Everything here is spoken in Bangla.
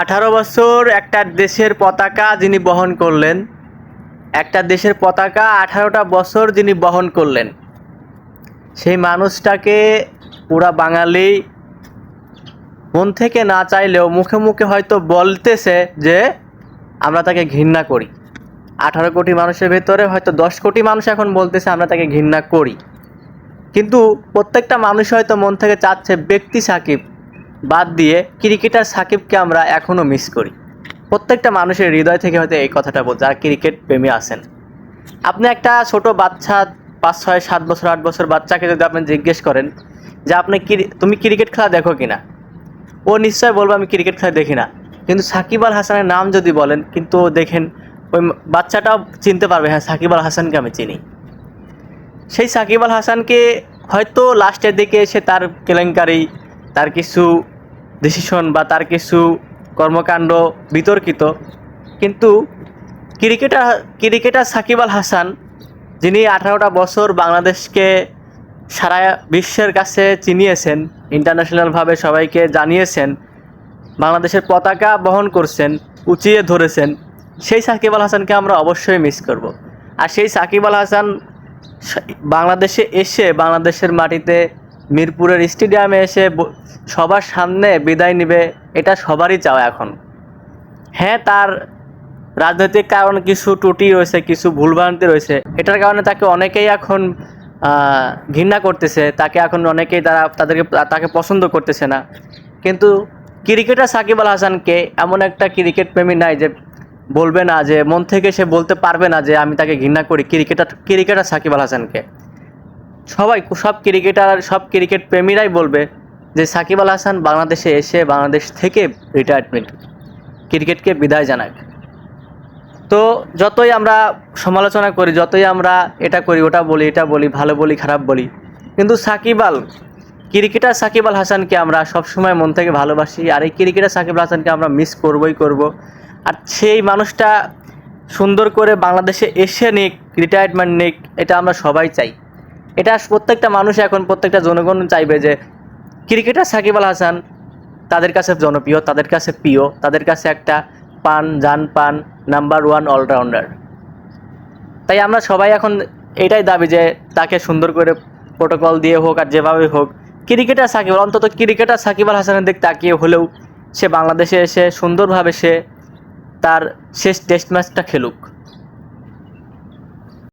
আঠারো বছর একটা দেশের পতাকা যিনি বহন করলেন। একটা দেশের পতাকা আঠারোটা বছর যিনি বহন করলেন। সেই মানুষটাকে পুরা বাঙালি মন থেকে না চাইলেও মুখে মুখে হয়তো বলতেছে যে, আমরা তাকে ঘৃণা করি। আঠারো কোটি মানুষের ভেতরে হয়তো দশ কোটি মানুষ এখন বলতেছে, আমরা তাকে ঘৃণা করি। কিন্তু প্রত্যেকটা মানুষ হয়তো মন থেকে চাচ্ছে ব্যক্তি সাকিব। বাদ দিয়ে ক্রিকেটার সাকিবকে আমরা এখনও মিস করি। প্রত্যেকটা মানুষের হৃদয় থেকে হয়তো এই কথাটা বল যারা ক্রিকেট প্রেমী আছেন। আপনি একটা ছোট বাচ্চা, পাঁচ, ছয়, সাত বছর, আট বছর বাচ্চাকে যদি আপনি জিজ্ঞেস করেন যে আপনি তুমি ক্রিকেট খেলা দেখো কি না ও নিশ্চয় বলব, আমি ক্রিকেট খেলা দেখি না। কিন্তু সাকিব আল হাসানের নাম যদি বলেন, কিন্তু দেখেন, ওই বাচ্চাটাও চিনতে পারবে হ্যাঁ সাকিব আল হাসানকে আমি চিনি। সেই সাকিব আল হাসানকে হয়তো লাস্টের দিকে এসে তার কেলেঙ্কারি, তার কিছু ডিসিশন বা তার কিছু কর্মকাণ্ড বিতর্কিত। কিন্তু ক্রিকেটার ক্রিকেটার সাকিব আল হাসান, যিনি আঠারোটা বছর বাংলাদেশকে সারা বিশ্বের কাছে চিনিয়েছেন ইন্টারন্যাশনালভাবে সবাইকে জানিয়েছেন, বাংলাদেশের পতাকা বহন করছেন, উঁচিয়ে ধরেছেন, সেই সাকিব আল হাসানকে আমরা অবশ্যই মিস করব। আর সেই সাকিব আল হাসান বাংলাদেশে এসে বাংলাদেশের মাটিতে মিরপুরের স্টেডিয়ামে এসে সবার সামনে বিদায় নেবে, এটা সবারই চাওয়া এখন। হ্যাঁ তার রাজনৈতিক কারণে কিছু ত্রুটি রয়েছে, কিছু ভুলভ্রান্তি রয়েছে, এটার কারণে তাকে অনেকেই এখন ঘৃণা করতেছে, তাকে এখন অনেকেই তারা তাদেরকে, তাকে পছন্দ করতেছে না। কিন্তু ক্রিকেটার সাকিব আল হাসানকে এমন একটা ক্রিকেট প্রেমী নাই যে বলবে না, যে মন থেকে সে বলতে পারবে না যে আমি তাকে ঘৃণা করি, ক্রিকেটার ক্রিকেটার সাকিব আল হাসানকে। সবাই সব ক্রিকেটার সব ক্রিকেট প্রেমীরাই বলবে যে সাকিব আল হাসান বাংলাদেশে এসে বাংলাদেশ থেকে রিটায়ারমেন্ট ক্রিকেটকে বিদায় জানাক। তো যতই আমরা সমালোচনা করি, যতই আমরা এটা করি, ওটা বলি, এটা বলি, ভালো বলি, খারাপ বলি, কিন্তু সাকিব আল ক্রিকেটার সাকিব আল হাসানকে আমরা সবসময় মন থেকে ভালোবাসি আর এই ক্রিকেটার সাকিব আল হাসানকে আমরা মিস করবই করব। আর সেই মানুষটা সুন্দর করে বাংলাদেশে এসে নিক রিটায়ারমেন্ট নিক, এটা আমরা সবাই চাই। এটা প্রত্যেকটা মানুষ এখন প্রত্যেকটা জনগণ চাইবে যে ক্রিকেটার সাকিব আল হাসান তাদের কাছে জনপ্রিয়, তাদের কাছে প্রিয়, তাদের কাছে একটা পান, জান পান নাম্বার ওয়ান অলরাউন্ডার তাই আমরা সবাই এখন এটাই দাবি যে তাকে সুন্দর করে প্রোটোকল দিয়ে হোক আর যেভাবে হোক, ক্রিকেটার সাকিব অন্তত ক্রিকেটার সাকিব আল হাসানের দিক তাকিয়ে হলেও সে বাংলাদেশে এসে সুন্দরভাবে সে তার শেষ টেস্ট ম্যাচটা খেলুক।